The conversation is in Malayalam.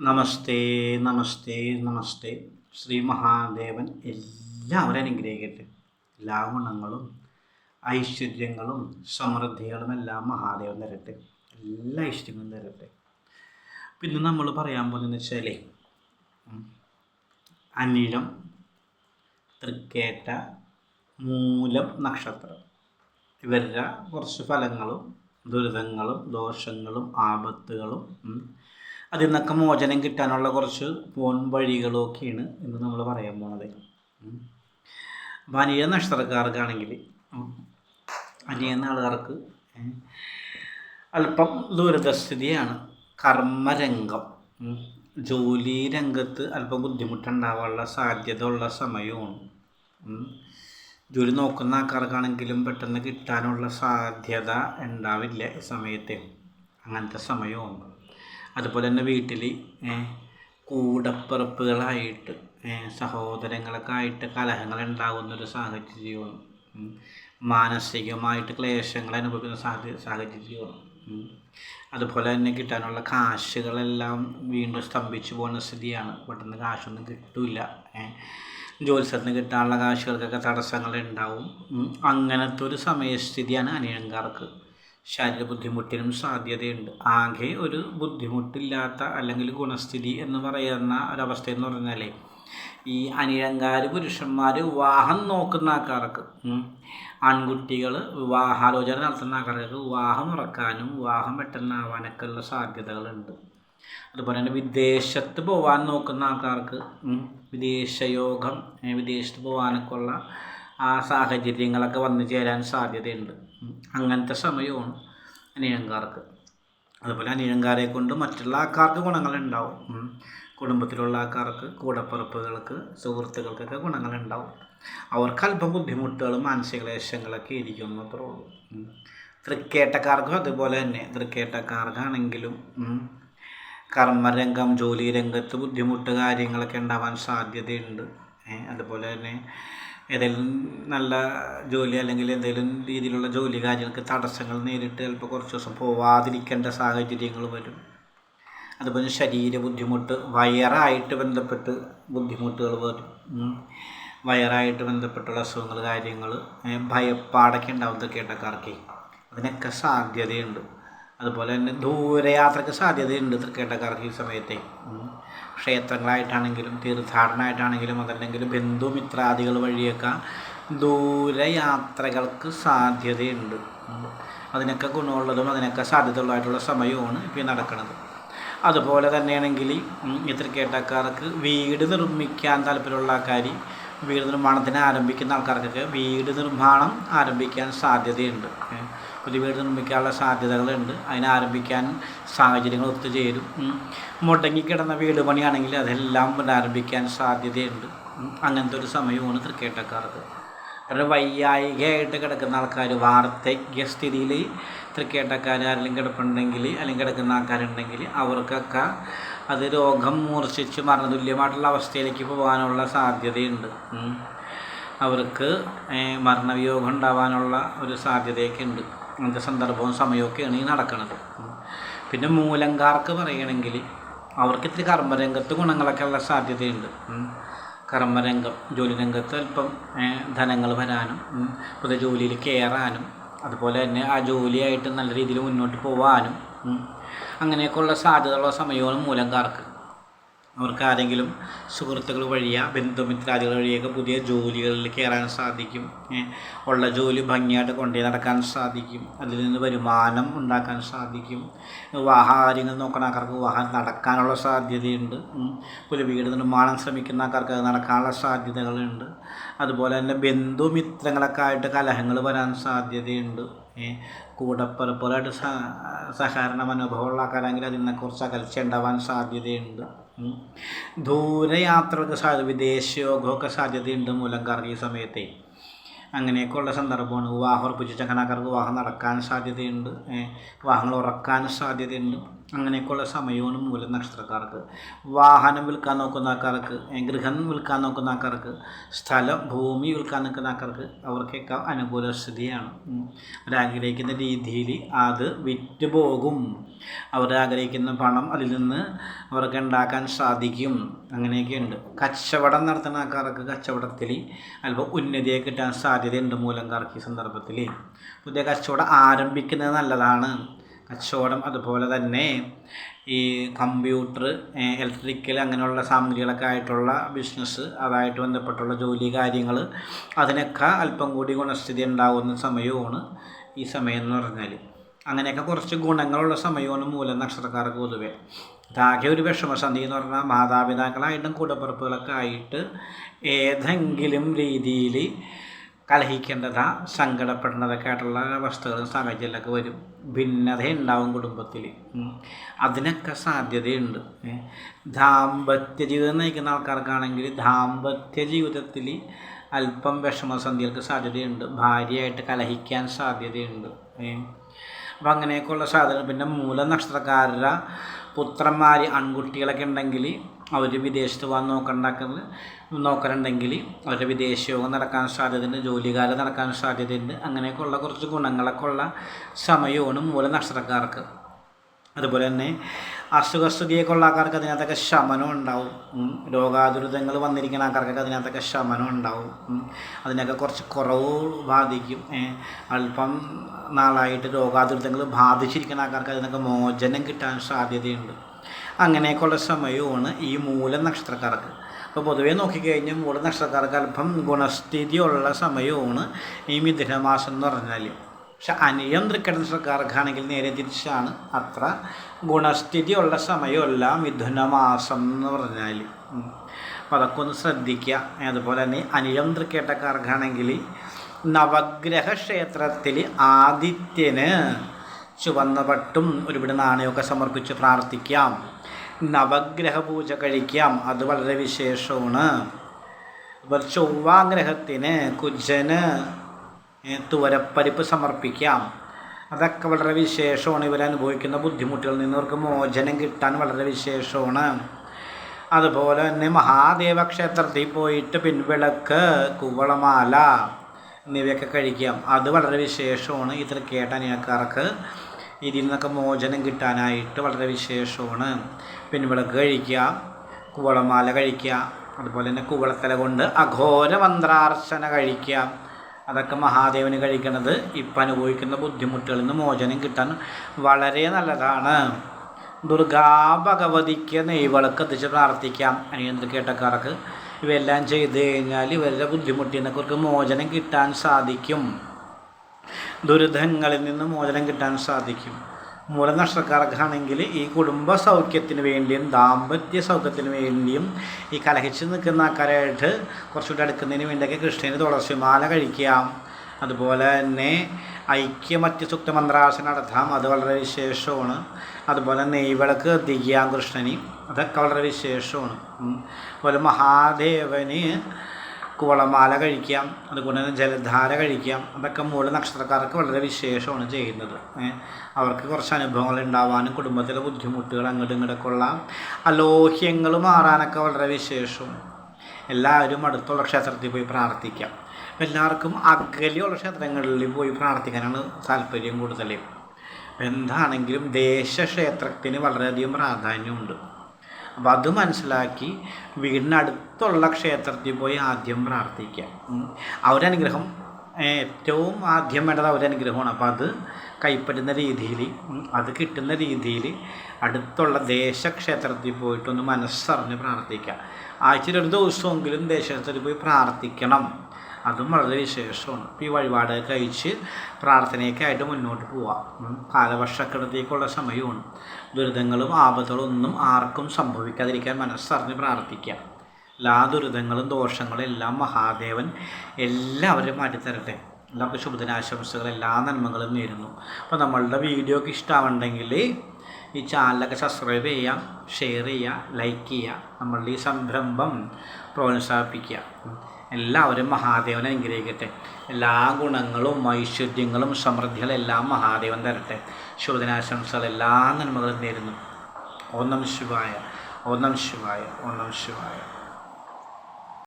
നമസ്തേ നമസ്തേ നമസ്തേ. ശ്രീ മഹാദേവൻ എല്ലാവരും അനുഗ്രഹിക്കട്ടെ. എല്ലാ ഗുണങ്ങളും ഐശ്വര്യങ്ങളും സമൃദ്ധികളും എല്ലാം മഹാദേവൻ തരട്ടെ. എല്ലാ ഐശ്വര്യങ്ങളും തരട്ടെ. പിന്നെ നമ്മൾ പറയാൻ പോകുന്നതെന്ന് വെച്ചാൽ അനിഴം തൃക്കേറ്റ മൂലം നക്ഷത്രം. ഇവരുടെ കുറച്ച് ഫലങ്ങളും ദുരിതങ്ങളും ദോഷങ്ങളും ആപത്തുകളും അതിൽ നിന്നൊക്കെ മോചനം കിട്ടാനുള്ള കുറച്ച് പോൺ വഴികളൊക്കെയാണ് ഇന്ന് നമ്മൾ പറയാൻ പോണത്. ഉം. അപ്പം അനിയ നക്ഷത്രക്കാർക്കാണെങ്കിൽ ഉം, അനിയ നാളുകാർക്ക് ഏ, അല്പം ദുരിതസ്ഥിതിയാണ്. കർമ്മരംഗം. ജോലി രംഗത്ത് അല്പം ബുദ്ധിമുട്ടുണ്ടാവാനുള്ള സാധ്യത ഉള്ള സമയവും. ജോലി നോക്കുന്ന ആൾക്കാർക്കാണെങ്കിലും പെട്ടെന്ന് കിട്ടാനുള്ള സാധ്യത ഉണ്ടാവില്ല സമയത്ത്. അങ്ങനത്തെ സമയമാണ്. അതുപോലെ തന്നെ വീട്ടിൽ കൂടപ്പിറപ്പുകളായിട്ട് സഹോദരങ്ങളൊക്കെ ആയിട്ട് കലഹങ്ങൾ ഉണ്ടാകുന്ന ഒരു സാഹചര്യവും മാനസികമായിട്ട് ക്ലേശങ്ങൾ അനുഭവിക്കുന്ന സാഹചര്യ സാഹചര്യമാണ് ഉം. അതുപോലെ തന്നെ കിട്ടാനുള്ള കാശുകളെല്ലാം വീണ്ടും സ്തംഭിച്ചു പോകുന്ന സ്ഥിതിയാണ്. പെട്ടെന്ന് കാശൊന്നും കിട്ടില്ല ജോലിസ്ഥലത്തിന് കിട്ടാനുള്ള കാശുകൾക്കൊക്കെ തടസ്സങ്ങൾ ഉണ്ടാവും അങ്ങനത്തെ ഒരു സമയസ്ഥിതിയാണ് അനിയങ്കാർക്ക് ശാരീരിക ബുദ്ധിമുട്ടിനും സാധ്യതയുണ്ട്. ആകെ ഒരു ബുദ്ധിമുട്ടില്ലാത്ത അല്ലെങ്കിൽ ഗുണസ്ഥിതി എന്ന് പറയുന്ന ഒരവസ്ഥ എന്ന് പറഞ്ഞാലേ ഈ അനിഴങ്കാർ പുരുഷന്മാർ വിവാഹം നോക്കുന്ന ആൾക്കാർക്ക് ആൺകുട്ടികൾ വിവാഹാലോചന നടത്തുന്ന ആൾക്കാർക്ക് വിവാഹം ഉറക്കാനും വിവാഹം പെട്ടെന്നാവാനൊക്കെ ഉള്ള സാധ്യതകളുണ്ട്. അതുപോലെ തന്നെ വിദേശത്ത് പോകാൻ നോക്കുന്ന ആൾക്കാർക്ക് വിദേശയോഗം വിദേശത്ത് പോകാനൊക്കെ ഉള്ള ആ സാഹചര്യങ്ങളൊക്കെ വന്നു ചേരാൻ സാധ്യതയുണ്ട്. അങ്ങനത്തെ സമയമാണ് അനിയങ്കാർക്ക് അതുപോലെ അനിയങ്കാരെ കൊണ്ട് മറ്റുള്ള ആൾക്കാർക്ക് ഗുണങ്ങളുണ്ടാവും. കുടുംബത്തിലുള്ള ആൾക്കാർക്ക് കൂടപ്പിറപ്പുകൾക്ക് സുഹൃത്തുക്കൾക്കൊക്കെ ഗുണങ്ങളുണ്ടാവും. അവർക്ക് അല്പം ബുദ്ധിമുട്ടുകളും മാനസിക ക്ലേശങ്ങളൊക്കെ ഇരിക്കും മാത്രമേ ഉള്ളൂ. തൃക്കേട്ടക്കാർക്കും അതുപോലെ തന്നെ. തൃക്കേട്ടക്കാർക്കാണെങ്കിലും കർമ്മരംഗം ജോലി രംഗത്ത് ബുദ്ധിമുട്ട് കാര്യങ്ങളൊക്കെ ഉണ്ടാവാൻ സാധ്യതയുണ്ട്. അതുപോലെ തന്നെ ഏതെങ്കിലും നല്ല ജോലി അല്ലെങ്കിൽ എന്തെങ്കിലും രീതിയിലുള്ള ജോലി കാര്യങ്ങൾക്ക് തടസ്സങ്ങൾ നേരിട്ട് ചിലപ്പോൾ കുറച്ച് ദിവസം പോവാതിരിക്കേണ്ട സാഹചര്യങ്ങൾ വരും. അതുപോലെ ശരീര ബുദ്ധിമുട്ട് വയറായിട്ട് ബന്ധപ്പെട്ട് ബുദ്ധിമുട്ടുകൾ വരും. വയറായിട്ട് ബന്ധപ്പെട്ടുള്ള അസുഖങ്ങൾ കാര്യങ്ങൾ ഭയപ്പാടൊക്കെ ഉണ്ടാവും തൃക്കേട്ടക്കാർക്ക് അതിനൊക്കെ സാധ്യതയുണ്ട്. അതുപോലെ തന്നെ ദൂരയാത്രയ്ക്ക് സാധ്യതയുണ്ട് തൃക്കേട്ടക്കാർക്ക് ഈ സമയത്തെ ക്ഷേത്രങ്ങളായിട്ടാണെങ്കിലും തീർത്ഥാടനമായിട്ടാണെങ്കിലും അതല്ലെങ്കിൽ ബന്ധുമിത്രാദികൾ വഴിയൊക്കെ ദൂരയാത്രകൾക്ക് സാധ്യതയുണ്ട്. അതിനൊക്കെ ഗുണമുള്ളതും അതിനൊക്കെ സാധ്യതയുള്ളതായിട്ടുള്ള സമയമാണ് ഇപ്പോൾ നടക്കുന്നത് അതുപോലെ തന്നെയാണെങ്കിൽ ഈ തൃക്കേട്ടക്കാർക്ക് വീട് നിർമ്മിക്കാൻ താല്പര്യമുള്ള ആൾക്കാർ വീട് നിർമ്മാണത്തിന് ആരംഭിക്കുന്ന ആൾക്കാർക്കൊക്കെ വീട് നിർമ്മാണം ആരംഭിക്കാൻ സാധ്യതയുണ്ട് ഒരു വീട് നിർമ്മിക്കാനുള്ള സാധ്യതകളുണ്ട് അതിനെ ആരംഭിക്കാൻ സാഹചര്യങ്ങൾ ഒത്തുചേരും. മുടങ്ങിക്കിടന്ന വീട് പണിയാണെങ്കിൽ അതെല്ലാം പുനരാരംഭിക്കാൻ സാധ്യതയുണ്ട്. അങ്ങനത്തെ ഒരു സമയമാണ് ക്രിക്കറ്റക്കാർക്ക് അവരുടെ വയ്യായികയായിട്ട് കിടക്കുന്ന ആൾക്കാർ വാർദ്ധക്യസ്ഥിതിയിൽ തൃക്കേട്ടക്കാർ ആരെങ്കിലും കിടപ്പുണ്ടെങ്കിൽ അല്ലെങ്കിൽ കിടക്കുന്ന ആൾക്കാരുണ്ടെങ്കിൽ അവർക്കൊക്കെ അത് രോഗം മൂർച്ഛിച്ച് മരണതുല്യമായിട്ടുള്ള അവസ്ഥയിലേക്ക് പോകാനുള്ള സാധ്യതയുണ്ട്. അവർക്ക് മരണവിയോഗം ഉണ്ടാവാനുള്ള ഒരു സാധ്യതയൊക്കെ ഉണ്ട് അങ്ങനത്തെ സന്ദർഭവും സമയമൊക്കെയാണ് ഈ നടക്കുന്നത് പിന്നെ മൂലങ്കാർക്ക് പറയുകയാണെങ്കിൽ അവർക്ക് ഇത്തിരി കർമ്മരംഗത്ത് ഗുണങ്ങളൊക്കെ ഉള്ള സാധ്യതയുണ്ട്. കർമ്മരംഗം ജോലി രംഗത്ത് അല്പം ധനങ്ങൾ വരാനും പുതിയ ജോലിയിൽ കയറാനും അതുപോലെ തന്നെ ആ ജോലിയായിട്ട് നല്ല രീതിയിൽ മുന്നോട്ട് പോകാനും അങ്ങനെയൊക്കെയുള്ള സാധ്യതയുള്ള മൂലം കാർക്ക് അവർക്ക് ആരെങ്കിലും സുഹൃത്തുക്കൾ വഴിയാ ബന്ധുമിത്രാദികൾ വഴിയൊക്കെ പുതിയ ജോലികളിൽ കയറാൻ സാധിക്കും. ഉള്ള ജോലി ഭംഗിയായിട്ട് കൊണ്ടുപോയി നടക്കാൻ സാധിക്കും. അതിൽ നിന്ന് വരുമാനം ഉണ്ടാക്കാൻ സാധിക്കും. വിവാഹകാര്യങ്ങൾ നോക്കുന്ന ആൾക്കാർക്ക് വാഹനം നടക്കാനുള്ള സാധ്യതയുണ്ട്. പുതിയ വീട് നിർമ്മാണം ശ്രമിക്കുന്ന ആൾക്കാർക്ക് അത് നടക്കാനുള്ള സാധ്യതകളുണ്ട്. അതുപോലെ തന്നെ ബന്ധുമിത്രങ്ങളൊക്കെ ആയിട്ട് കലഹങ്ങൾ വരാൻ സാധ്യതയുണ്ട്. ഏ, പലപ്പോഴായിട്ട് സഹകരണ മനോഭാവമുള്ള ആൾക്കാരാണെങ്കിൽ അതിൽ നിന്ന് കുറച്ച് അകൽച്ച ഉണ്ടാവാൻ സാധ്യതയുണ്ട്. ദൂരയാത്രകൾക്ക് സാധ്യത വിദേശയോഗമൊക്കെ സാധ്യതയുണ്ട് മൂലംകാർക്ക് ഈ സമയത്തെ അങ്ങനെയൊക്കെയുള്ള സന്ദർഭമാണ്. വിവാഹം ഉറപ്പിച്ച ചങ്ങനാക്കാർക്ക് വിവാഹം നടക്കാൻ സാധ്യതയുണ്ട്. വിവാഹങ്ങൾ ഉറക്കാൻ സാധ്യതയുണ്ട്. അങ്ങനെയൊക്കെയുള്ള സമയമാണ് മൂല നക്ഷത്രക്കാർക്ക്. വാഹനം വിൽക്കാൻ നോക്കുന്ന ആൾക്കാർക്ക് ഗൃഹം വിൽക്കാൻ നോക്കുന്ന ആൾക്കാർക്ക് സ്ഥലം ഭൂമി വിൽക്കാൻ നിൽക്കുന്ന ആൾക്കാർക്ക് അവർക്കൊക്കെ അനുകൂല സ്ഥിതിയാണ്. അവരാഗ്രഹിക്കുന്ന രീതിയിൽ അത് വിറ്റുപോകും. അവരാഗ്രഹിക്കുന്ന പണം അതിൽ നിന്ന് അവർക്ക് ഉണ്ടാക്കാൻ സാധിക്കും. അങ്ങനെയൊക്കെയുണ്ട്. കച്ചവടം നടത്തുന്ന ആൾക്കാർക്ക് കച്ചവടത്തിൽ അല്പം ഉന്നതിയെ കിട്ടാൻ സാധ്യതയുണ്ട് മൂലംകാർക്ക് ഈ സന്ദർഭത്തിൽ. പുതിയ കച്ചവടം ആരംഭിക്കുന്നത് നല്ലതാണ്. കച്ചവടം അതുപോലെ തന്നെ ഈ കമ്പ്യൂട്ടർ ഇലക്ട്രിക്കൽ അങ്ങനെയുള്ള സാമഗ്രികളൊക്കെ ആയിട്ടുള്ള ബിസിനസ് അതായിട്ട് ബന്ധപ്പെട്ടുള്ള ജോലി കാര്യങ്ങൾ അതിനൊക്കെ അല്പം കൂടി ഗുണസ്ഥിതി ഉണ്ടാകുന്ന സമയമാണ് ഈ സമയം എന്ന് പറഞ്ഞാൽ അങ്ങനെയൊക്കെ കുറച്ച് ഗുണങ്ങളുള്ള സമയമാണ് മൂലം നക്ഷത്രക്കാർക്ക് പൊതുവെ. ഇതാകെ ഒരു വിഷമസന്ധി എന്ന് പറഞ്ഞാൽ മാതാപിതാക്കളായിട്ടും കൂടപ്പിറപ്പുകളൊക്കെ ആയിട്ട് ഏതെങ്കിലും രീതിയിൽ കലഹിക്കേണ്ടതാ സങ്കടപ്പെടേണ്ടതൊക്കെ ആയിട്ടുള്ള അവസ്ഥകളും സാഹചര്യമൊക്കെ വരും. ഭിന്നത ഉണ്ടാവും കുടുംബത്തിൽ അതിനൊക്കെ സാധ്യതയുണ്ട്. ദാമ്പത്യ ജീവിതം നയിക്കുന്ന ആൾക്കാർക്കാണെങ്കിൽ ദാമ്പത്യ ജീവിതത്തിൽ അല്പം വിഷമസന്ധികൾക്ക് സാധ്യതയുണ്ട്. ഭാര്യയായിട്ട് കലഹിക്കാൻ സാധ്യതയുണ്ട്. അപ്പം അങ്ങനെയൊക്കെയുള്ള സാധ്യത പിന്നെ മൂലനക്ഷത്രക്കാരുടെ പുത്രന്മാർ ആൺകുട്ടികളൊക്കെ ഉണ്ടെങ്കിൽ അവർ വിദേശത്ത് പോകാൻ നോക്കണ്ടാക്കുന്നത് നോക്കലുണ്ടെങ്കിൽ അവരുടെ വിദേശയോഗം നടക്കാൻ സാധ്യതയുണ്ട് ജോലികാലം നടക്കാൻ സാധ്യതയുണ്ട്. അങ്ങനെയൊക്കെയുള്ള കുറച്ച് ഗുണങ്ങളൊക്കെ ഉള്ള സമയമാണ് മൂല നക്ഷത്രക്കാർക്ക് അതുപോലെ തന്നെ അസുഖസ്ഥിതിയൊക്കെ ഉള്ള ആൾക്കാർക്ക് അതിനകത്തൊക്കെ ശമനം ഉണ്ടാവും. രോഗാതുരിതങ്ങൾ വന്നിരിക്കുന്ന ആൾക്കാർക്കൊക്കെ അതിനകത്തൊക്കെ ശമനം ഉണ്ടാവും. അതിനൊക്കെ കുറച്ച് കുറവ് ബാധിക്കും. അല്പം നാളായിട്ട് രോഗാതുരിതങ്ങൾ ബാധിച്ചിരിക്കുന്ന ആൾക്കാർക്ക് അതിനൊക്കെ മോചനം കിട്ടാൻ സാധ്യതയുണ്ട്. അങ്ങനെയൊക്കെയുള്ള സമയമാണ് ഈ മൂല നക്ഷത്രക്കാർക്ക്. അപ്പോൾ പൊതുവേ നോക്കിക്കഴിഞ്ഞാൽ മൂല നക്ഷത്രക്കാർക്ക് അല്പം ഗുണസ്ഥിതിയുള്ള സമയമാണ് ഈ മിഥുനമാസം എന്ന് പറഞ്ഞാൽ പക്ഷെ അനിയന്ത്രിക്കുന്ന സർക്കാർക്കാണെങ്കിൽ നേരെ തിരിച്ചാണ്. അത്ര ഗുണസ്ഥിതി ഉള്ള സമയമല്ല മിഥുനമാസം എന്ന് പറഞ്ഞാൽ. അപ്പോൾ അതൊക്കെ ഒന്ന് ശ്രദ്ധിക്കുക അതുപോലെ തന്നെ അനിയന്ത്രിക്കേട്ടക്കാർക്കാണെങ്കിൽ നവഗ്രഹ ക്ഷേത്രത്തിൽ ആദിത്യന് ചുവന്ന പട്ടും ഒരുപാട് നാണയമൊക്കെ സമർപ്പിച്ച് പ്രാർത്ഥിക്കാം. നവഗ്രഹ പൂജ കഴിക്കാം. അത് വളരെ വിശേഷമാണ്. അതുപോലെ ചൊവ്വാഗ്രഹത്തിന് കുജന് തുവരപ്പരിപ്പ് സമർപ്പിക്കാം. അതൊക്കെ വളരെ വിശേഷമാണ്. ഇവരനുഭവിക്കുന്ന ബുദ്ധിമുട്ടുകളിൽ നിന്ന് അവർക്ക് മോചനം കിട്ടാൻ വളരെ വിശേഷമാണ്. അതുപോലെ തന്നെ മഹാദേവ ക്ഷേത്രത്തിൽ പോയിട്ട് പിൻവിളക്ക് കുവളമാല എന്നിവയൊക്കെ കഴിക്കാം. അത് വളരെ വിശേഷമാണ്. ഈ കേട്ട അനിയക്കാർക്ക് ഇതിൽ നിന്നൊക്കെ മോചനം കിട്ടാനായിട്ട് വളരെ വിശേഷമാണ്. പിൻവിളക്ക് കഴിക്കുക കുവളമാല കഴിക്കുക അതുപോലെ തന്നെ കുവളത്തല കൊണ്ട് അഘോര മന്ത്രാർച്ചന കഴിക്കുക. അതൊക്കെ മഹാദേവന് കഴിക്കുന്നത് ഇപ്പം അനുഭവിക്കുന്ന ബുദ്ധിമുട്ടുകളിൽ നിന്ന് മോചനം കിട്ടാൻ വളരെ നല്ലതാണ്. ദുർഗാ ഭഗവതിക്ക് നെയ്വളക്ക് എത്തിച്ച് പ്രാർത്ഥിക്കാം. അനിയന്ത്ര കേട്ടക്കാർക്ക് ഇവയെല്ലാം ചെയ്ത് കഴിഞ്ഞാൽ ഇവരുടെ ബുദ്ധിമുട്ടിൽ നിന്നൊക്കെ മോചനം കിട്ടാൻ സാധിക്കും. ദുരിതങ്ങളിൽ നിന്ന് മോചനം കിട്ടാൻ സാധിക്കും. മൂലനഷ്ടക്കാർക്കാണെങ്കിൽ ഈ കുടുംബ സൗഖ്യത്തിന് വേണ്ടിയും ദാമ്പത്യ സൗഖ്യത്തിന് വേണ്ടിയും ഈ കലഹിച്ച് നിൽക്കുന്ന ആൾക്കാരായിട്ട് കുറച്ചുകൂടി അടുക്കുന്നതിന് വേണ്ടിയൊക്കെ കൃഷ്ണന് തുളസിമാല കഴിക്കാം അതുപോലെ തന്നെ ഐക്യമത്യ സുക്ത മന്ത്രാസന നടത്താം. അത് വളരെ വിശേഷമാണ്. അതുപോലെ നെയ്വിളക്ക് എത്തിക്കാം കൃഷ്ണന്. അതൊക്കെ വളരെ വിശേഷമാണ്. അതുപോലെ മഹാദേവന് കുവളമാല കഴിക്കാം അതുപോലെ തന്നെ ജലധാര കഴിക്കാം. അതൊക്കെ മൂല നക്ഷത്രക്കാർക്ക് വളരെ വിശേഷമാണ് ചെയ്യുന്നത്. അവർക്ക് കുറച്ച് അനുഭവങ്ങൾ ഉണ്ടാവാനും കുടുംബത്തിലെ ബുദ്ധിമുട്ടുകൾ അങ്ങോട്ടും ഇങ്ങോട്ടൊക്കെ ഉള്ള അലോഹ്യങ്ങൾ മാറാനൊക്കെ വളരെ വിശേഷവും. എല്ലാവരും അടുത്തുള്ള ക്ഷേത്രത്തിൽ പോയി പ്രാർത്ഥിക്കാം. എല്ലാവർക്കും അകലെയുള്ള ക്ഷേത്രങ്ങളിൽ പോയി പ്രാർത്ഥിക്കാനാണ് താല്പര്യം കൂടുതൽ. എന്താണെങ്കിലും ദേശക്ഷേത്രത്തിന് വളരെയധികം പ്രാധാന്യമുണ്ട്. അപ്പോൾ അത് മനസ്സിലാക്കി വീടിനടുത്തുള്ള ക്ഷേത്രത്തിൽ പോയി ആദ്യം പ്രാർത്ഥിക്കുക. അവരനുഗ്രഹം ഏറ്റവും ആദ്യം വേണ്ടത് അവരനുഗ്രഹമാണ്. അപ്പോൾ അത് കൈപ്പറ്റുന്ന രീതിയിൽ അത് കിട്ടുന്ന രീതിയിൽ അടുത്തുള്ള ദേശക്ഷേത്രത്തിൽ പോയിട്ടൊന്ന് മനസ്സറിഞ്ഞ് പ്രാർത്ഥിക്കുക. ആഴ്ചയിൽ ഒരു ദിവസമെങ്കിലും ദേശക്ഷേത്രത്തിൽ പോയി പ്രാർത്ഥിക്കണം. അതും വളരെ വിശേഷമാണ്. അപ്പോൾ ഈ വഴിപാട് കഴിച്ച് പ്രാർത്ഥനയൊക്കെ ആയിട്ട് മുന്നോട്ട് പോവാം. കാലവർഷക്കെടുത്തേക്കുള്ള സമയമാണ്. ദുരിതങ്ങളും ആപത്തുകളും ഒന്നും ആർക്കും സംഭവിക്കാതിരിക്കാൻ മനസ്സറിഞ്ഞ് പ്രാർത്ഥിക്കാം. എല്ലാ ദുരിതങ്ങളും ദോഷങ്ങളും എല്ലാം മഹാദേവൻ എല്ലാവരും മാറ്റിത്തരട്ടെ. എല്ലാവർക്കും ശുഭദിനാശംസകൾ എല്ലാ നന്മകളും നേരുന്നു. അപ്പോൾ നമ്മളുടെ വീഡിയോക്ക് ഇഷ്ടമാവുണ്ടെങ്കിൽ ഈ ചാനലൊക്കെ സബ്സ്ക്രൈബ് ചെയ്യാം ഷെയർ ചെയ്യുക ലൈക്ക് ചെയ്യുക നമ്മളുടെ ഈ സംരംഭം പ്രോത്സാഹിപ്പിക്കുക എല്ലാവരും മഹാദേവനെ അനുഗ്രഹിക്കട്ടെ. എല്ലാ ഗുണങ്ങളും ഐശ്വര്യങ്ങളും സമൃദ്ധികളും എല്ലാം മഹാദേവൻ തരട്ടെ. ശുഭദിനാശംസകൾ എല്ലാ നന്മകളും നേരുന്നു. ഓണം ശിവായ. ഓണം ശിവായ. ഓണം ശിവായ.